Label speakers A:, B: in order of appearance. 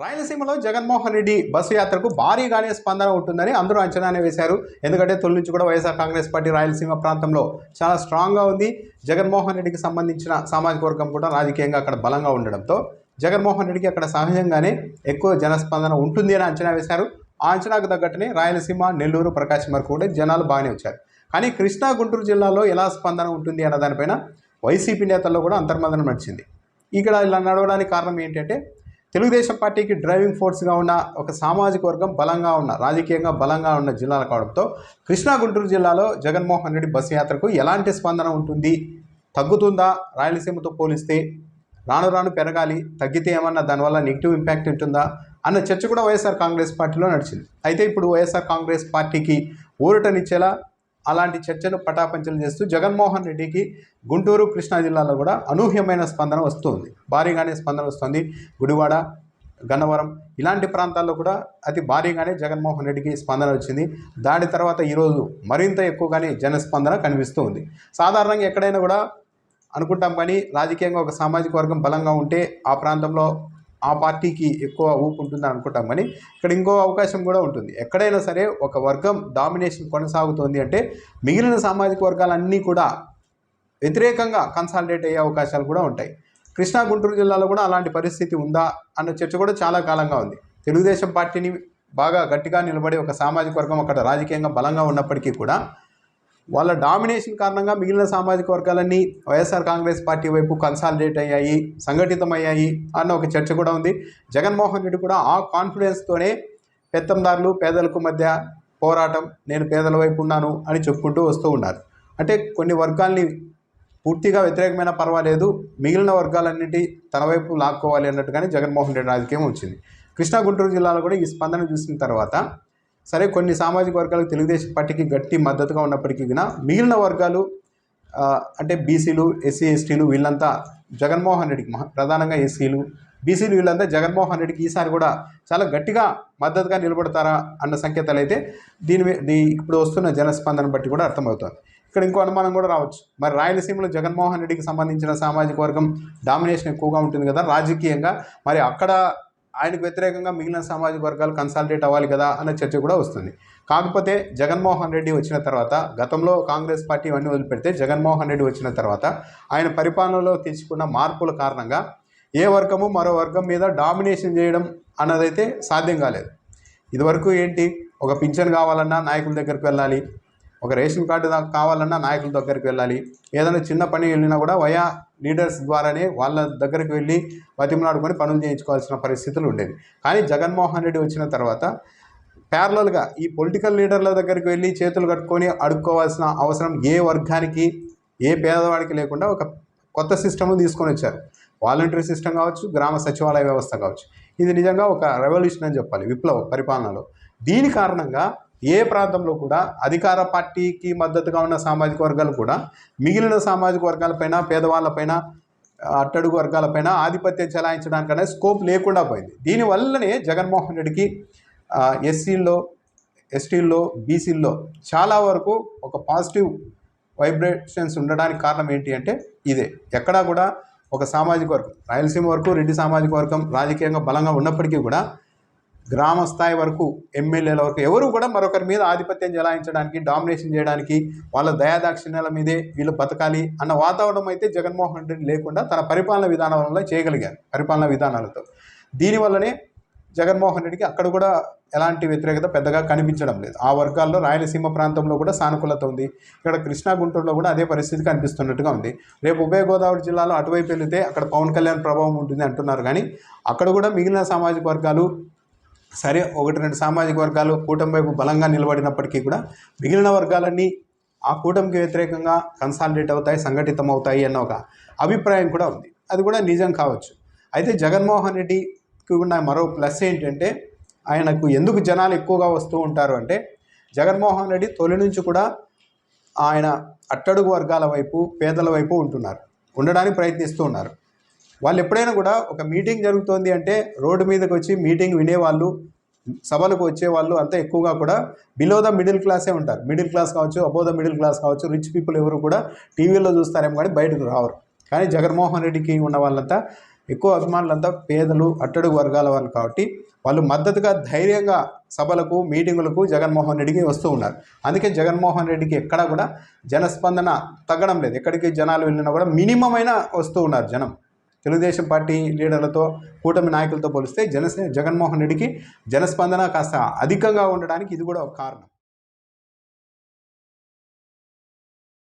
A: రాయలసీమలో జగన్మోహన్ రెడ్డి బస్సు యాత్రకు భారీగానే స్పందన ఉంటుందని అందరూ అంచనానే వేశారు. ఎందుకంటే తొలి నుంచి కూడా వైఎస్ఆర్ కాంగ్రెస్ పార్టీ రాయలసీమ ప్రాంతంలో చాలా స్ట్రాంగ్గా ఉంది. జగన్మోహన్ రెడ్డికి సంబంధించిన సామాజిక వర్గం కూడా రాజకీయంగా అక్కడ బలంగా ఉండడంతో జగన్మోహన్ రెడ్డికి అక్కడ సహజంగానే ఎక్కువ జనస్పందన ఉంటుంది అని అంచనా వేశారు. ఆ అంచనాకు తగ్గట్టునే రాయలసీమ నెల్లూరు ప్రకాశం వరకు కూడా జనాలు బాగానే వచ్చారు. కానీ కృష్ణా గుంటూరు జిల్లాలో ఎలా స్పందన ఉంటుంది అన్న దానిపైన వైసీపీ నేతల్లో కూడా అంతర్మదనం నడిచింది. ఇక్కడ ఇలా నడవడానికి కారణం ఏంటంటే తెలుగుదేశం పార్టీకి డ్రైవింగ్ ఫోర్స్గా ఉన్న ఒక సామాజిక వర్గం బలంగా ఉన్న రాజకీయంగా బలంగా ఉన్న జిల్లాలు కావడంతో కృష్ణా గుంటూరు జిల్లాలో జగన్మోహన్ రెడ్డి బస్సు యాత్రకు ఎలాంటి స్పందన ఉంటుంది? తగ్గుతుందా? రాయలసీమతో పోలిస్తే రాను రాను పెరగాలి తగ్గితే ఏమన్నా దానివల్ల నెగిటివ్ ఇంపాక్ట్ ఉంటుందా? అన్న చర్చ కూడా వైఎస్ఆర్ కాంగ్రెస్ పార్టీలో నడిచింది. అయితే ఇప్పుడు వైఎస్ఆర్ కాంగ్రెస్ పార్టీకి ఊరటనిచ్చేలా అలాంటి చర్చలు పటాపంచలు చేస్తూ జగన్మోహన్ రెడ్డికి గుంటూరు కృష్ణా జిల్లాలో కూడా అనూహ్యమైన స్పందన వస్తుంది. భారీగానే స్పందన వస్తుంది. గుడివాడ గన్నవరం ఇలాంటి ప్రాంతాల్లో కూడా అతి భారీగానే జగన్మోహన్ రెడ్డికి స్పందన వచ్చింది. దాని తర్వాత ఈరోజు మరింత ఎక్కువగానే జనస్పందన కనిపిస్తూ ఉంది సాధారణంగా ఎక్కడైనా కూడా అనుకుంటాం కానీ రాజకీయంగా ఒక సామాజిక వర్గం బలంగా ఉంటే ఆ ప్రాంతంలో ఆ పార్టీకి ఎక్కువ ఊపు ఉంటుందని అనుకుంటాం. కానీ ఇక్కడ ఇంకో అవకాశం కూడా ఉంటుంది. ఎక్కడైనా సరే ఒక వర్గం డామినేషన్ కొనసాగుతోంది అంటే మిగిలిన సామాజిక వర్గాలన్నీ కూడా వ్యతిరేకంగా కన్సాలిడేట్ అయ్యే అవకాశాలు కూడా ఉంటాయి. కృష్ణా గుంటూరు జిల్లాలో కూడా అలాంటి పరిస్థితి ఉందా అన్న చర్చ కూడా చాలా కాలంగా ఉంది. తెలుగుదేశం పార్టీని బాగా గట్టిగా నిలబడి ఒక సామాజిక వర్గం అక్కడ రాజకీయంగా బలంగా ఉన్నప్పటికీ కూడా వాళ్ళ డామినేషన్ కారణంగా మిగిలిన సామాజిక వర్గాలన్నీ వైఎస్ఆర్ కాంగ్రెస్ పార్టీ వైపు కన్సాలిడేట్ అయ్యాయి సంఘటితమయ్యాయి అన్న ఒక చర్చ కూడా ఉంది. జగన్మోహన్ రెడ్డి కూడా ఆ కాన్ఫిడెన్స్తోనే పెత్తందారులు పేదలకు మధ్య పోరాటం నేను పేదల వైపు ఉన్నాను అని చెప్పుకుంటూ వస్తూ ఉన్నారు. అంటే కొన్ని వర్గాల్ని పూర్తిగా వ్యతిరేకమైన పర్వాలేదు మిగిలిన వర్గాలన్నిటి తన వైపు లాక్కోవాలి అన్నట్టుగానే జగన్మోహన్ రెడ్డి రాజకీయం వచ్చింది. కృష్ణా గుంటూరు జిల్లాలో కూడా ఈ స్పందన చూసిన తర్వాత సరే కొన్ని సామాజిక వర్గాలకు తెలుగుదేశం పార్టీకి గట్టి మద్దతుగా ఉన్నప్పటికీ కూడా మిగిలిన వర్గాలు అంటే బీసీలు ఎస్సీ ఎస్టీలు వీళ్ళంతా జగన్మోహన్ రెడ్డికి మహా- ప్రధానంగా ఎస్సీలు బీసీలు వీళ్ళంతా జగన్మోహన్ రెడ్డికి ఈసారి కూడా చాలా గట్టిగా మద్దతుగా నిలబడతారా అన్న సంకేతాలు అయితే దీని దీ ఇప్పుడు వస్తున్న జనస్పందన బట్టి కూడా అర్థమవుతుంది. ఇక్కడ ఇంకో అనుమానం కూడా రావచ్చు. మరి రాయలసీమలో జగన్మోహన్ రెడ్డికి సంబంధించిన సామాజిక వర్గం డామినేషన్ ఎక్కువగా ఉంటుంది కదా రాజకీయంగా. మరి అక్కడ ఆయనకు వ్యతిరేకంగా మిగిలిన సామాజిక వర్గాలు కన్సాలిడేట్ అవ్వాలి కదా అన్న చర్చ కూడా వస్తుంది. కాకపోతే జగన్మోహన్ రెడ్డి వచ్చిన తర్వాత గతంలో కాంగ్రెస్ పార్టీ ఇవన్నీ వదిలిపెడితే జగన్మోహన్ రెడ్డి వచ్చిన తర్వాత ఆయన పరిపాలనలో తీసుకున్న మార్పుల కారణంగా ఏ వర్గము మరో వర్గం మీద డామినేషన్ చేయడం అన్నదైతే సాధ్యం కాలేదు. ఇదివరకు ఏంటి? ఒక పింఛన్ కావాలన్నా నాయకుల దగ్గరికి వెళ్ళాలి ఒక రేషన్ కార్డు దాకా కావాలన్నా నాయకుల దగ్గరికి వెళ్ళాలి. ఏదైనా చిన్న పని వెళ్ళినా కూడా వయా లీడర్స్ ద్వారానే వాళ్ళ దగ్గరికి వెళ్ళి బతిమలాడుకొని పనులు చేయించుకోవాల్సిన పరిస్థితులు ఉండేవి. కానీ జగన్మోహన్ రెడ్డి వచ్చిన తర్వాత ప్యారలల్గా ఈ పొలిటికల్ లీడర్ల దగ్గరికి వెళ్ళి చేతులు కట్టుకొని అడుక్కోవాల్సిన అవసరం ఏ వర్గానికి ఏ పేదవాడికి లేకుండా ఒక కొత్త సిస్టమ్ తీసుకొని వచ్చారు. వాలంటరీ సిస్టమ్ కావచ్చు గ్రామ సచివాలయ వ్యవస్థ కావచ్చు. ఇది నిజంగా ఒక రెవల్యూషన్ అని చెప్పాలి విప్లవ పరిపాలనలో. దీని కారణంగా ఏ ప్రాంతంలో కూడా అధికార పార్టీకి మద్దతుగా ఉన్న సామాజిక వర్గాలు కూడా మిగిలిన సామాజిక వర్గాలపైన పేదవాళ్ళపైన అట్టడుగు వర్గాలపైన ఆధిపత్యం చెలాయించడానికనే స్కోప్ లేకుండా పోయింది. దీనివల్లనే జగన్మోహన్ రెడ్డికి ఎస్సీల్లో ఎస్టీల్లో బీసీల్లో చాలా వరకు ఒక పాజిటివ్ వైబ్రేషన్స్ ఉండడానికి కారణం ఏంటి అంటే ఇదే. ఎక్కడా కూడా ఒక సామాజిక వర్గం రాయలసీమ వరకు రెడ్డి సామాజిక వర్గం రాజకీయంగా బలంగా ఉన్నప్పటికీ కూడా గ్రామ స్థాయి వరకు ఎమ్మెల్యేల వరకు ఎవరు కూడా మరొకరి మీద ఆధిపత్యం చెలాయించడానికి డామినేషన్ చేయడానికి వాళ్ళ దయాదాక్షిణ్యాల మీదే వీళ్ళు బతకాలి అన్న వాతావరణం అయితే జగన్మోహన్ రెడ్డి లేకుండా తన పరిపాలన విధానం వల్ల చేయగలిగారు పరిపాలన విధానాలతో. దీనివల్లనే జగన్మోహన్ రెడ్డికి అక్కడ కూడా ఎలాంటి వ్యతిరేకత పెద్దగా కనిపించడం లేదు. ఆ వర్గాల్లో రాయలసీమ ప్రాంతంలో కూడా సానుకూలత ఉంది. ఇక్కడ కృష్ణా గుంటూరులో కూడా అదే పరిస్థితి కనిపిస్తున్నట్టుగా ఉంది. రేపు ఉభయ గోదావరి జిల్లాలో అటువైపు వెళితే అక్కడ పవన్ కళ్యాణ్ ప్రభావం ఉంటుంది అంటున్నారు. కానీ అక్కడ కూడా మిగిలిన సామాజిక వర్గాలు సరే ఒకటి రెండు సామాజిక వర్గాలు కూటమి వైపు బలంగా నిలబడినప్పటికీ కూడా మిగిలిన వర్గాలన్నీ ఆ కూటమికి వ్యతిరేకంగా కన్సాలిడేట్ అవుతాయి సంఘటితం అవుతాయి అన్న ఒక అభిప్రాయం కూడా ఉంది. అది కూడా నిజం కావచ్చు. అయితే జగన్మోహన్ రెడ్డికి ఉన్న మరో ప్లస్ ఏంటంటే ఆయనకు ఎందుకు జనాలు ఎక్కువగా వస్తూ ఉంటారు అంటే జగన్మోహన్ రెడ్డి తొలి నుంచి కూడా ఆయన అట్టడుగు వర్గాల వైపు పేదల వైపు ఉంటున్నారు. ఉండడానికి ప్రయత్నిస్తూ ఉన్నారు. వాళ్ళు ఎప్పుడైనా కూడా ఒక మీటింగ్ జరుగుతోంది అంటే రోడ్డు మీదకి వచ్చి మీటింగ్ వినేవాళ్ళు సభలకు వచ్చేవాళ్ళు అంతా ఎక్కువగా కూడా బిలో ద మిడిల్ క్లాసే ఉంటారు. మిడిల్ క్లాస్ కావచ్చు అబో ద మిడిల్ క్లాస్ కావచ్చు రిచ్ పీపుల్ ఎవరు కూడా టీవీలో చూస్తారేమో కానీ బయటకు రావరు. కానీ జగన్మోహన్ రెడ్డికి ఉన్న వాళ్ళంతా ఎక్కువ అభిమానులంతా పేదలు అట్టడుగు వర్గాల వాళ్ళు కాబట్టి వాళ్ళు మద్దతుగా ధైర్యంగా సభలకు మీటింగులకు జగన్మోహన్ రెడ్డికి వస్తూ ఉన్నారు. అందుకే జగన్మోహన్ రెడ్డికి ఎక్కడా కూడా జనస్పందన తగ్గడం లేదు. ఎక్కడికి జనాలు వెళ్ళినా కూడా మినిమం అయినా వస్తూ ఉన్నారు జనం. తెలుగుదేశం పార్టీ లీడర్లతో కూటమి నాయకులతో పోలిస్తే జనసే జగన్మోహన్ రెడ్డికి జనస్పందన కాస్త అధికంగా ఉండడానికి ఇది కూడా ఒక కారణం.